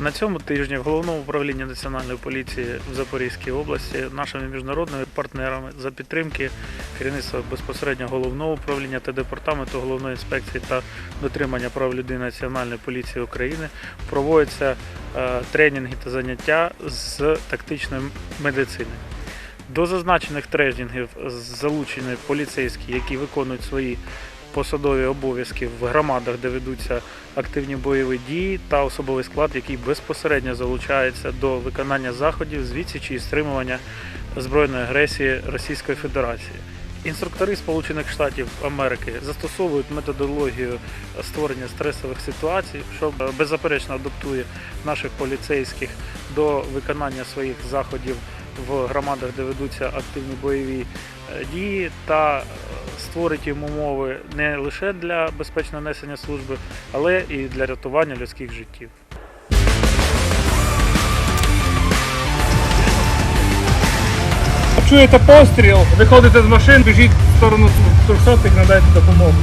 На цьому тижні в головному управлінні національної поліції в Запорізькій області нашими міжнародними партнерами за підтримки керівництва безпосередньо головного управління та департаменту головної інспекції та дотримання прав людини Національної поліції України проводяться е, тренінги та заняття з тактичної медицини. До зазначених тренінгів залучені поліцейські, які виконують свої посадові обов'язки в громадах, де ведуться активні бойові дії, та особовий склад, який безпосередньо залучається до виконання заходів з відсічі і стримування збройної агресії Російської Федерації. Інструктори Сполучених Штатів Америки застосовують методологію створення стресових ситуацій, що беззаперечно адаптує наших поліцейських до виконання своїх заходів в громадах, де ведуться активні бойові е, дії, та е, створить їм умови не лише для безпечного несення служби, але і для рятування людських життів. Чуєте постріл, виходите з машин, біжіть в сторону трьохсотих, надайте допомогу.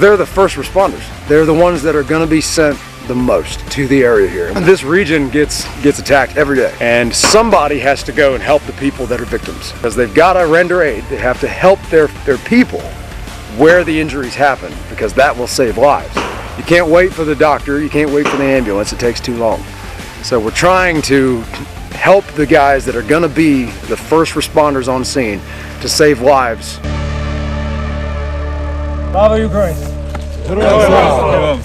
They're the first responders. They're the ones that are going to be sent the most to the area here. This region gets gets attacked every day, and somebody has to go and help the people that are victims because they've got to render aid. They have to help their their people where the injuries happen because that will save lives. You can't wait for the doctor. You can't wait for the ambulance. It takes too long. So we're trying to help the guys that are going to be the first responders on scene to save lives. Bravo, Ukraine. Героям слава!